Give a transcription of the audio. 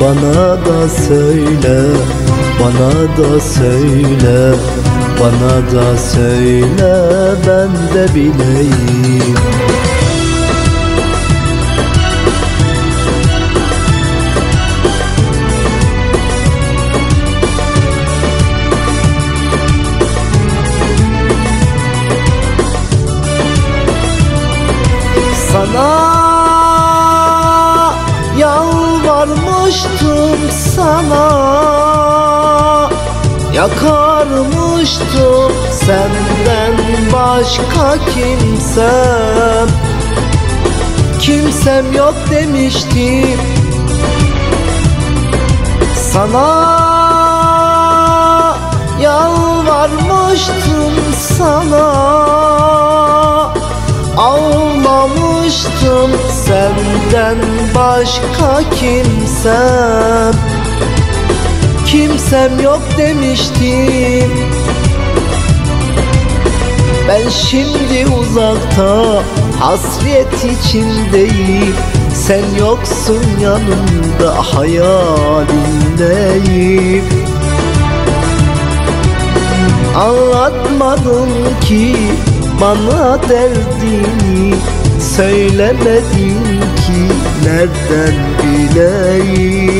Bana da söyle, bana da söyle Bana da söyle ben de bileyim Yakarmıştım senden başka kimsem Kimsem yok demiştim Sana yalvarmıştım sana Ağlamıştım senden başka kimsem Kimsem yok demiştim Ben şimdi uzakta hasret içindeyim. Sen yoksun yanımda hayalindeyim. Anlatmadın ki bana derdini Söylemedin ki nereden bileyim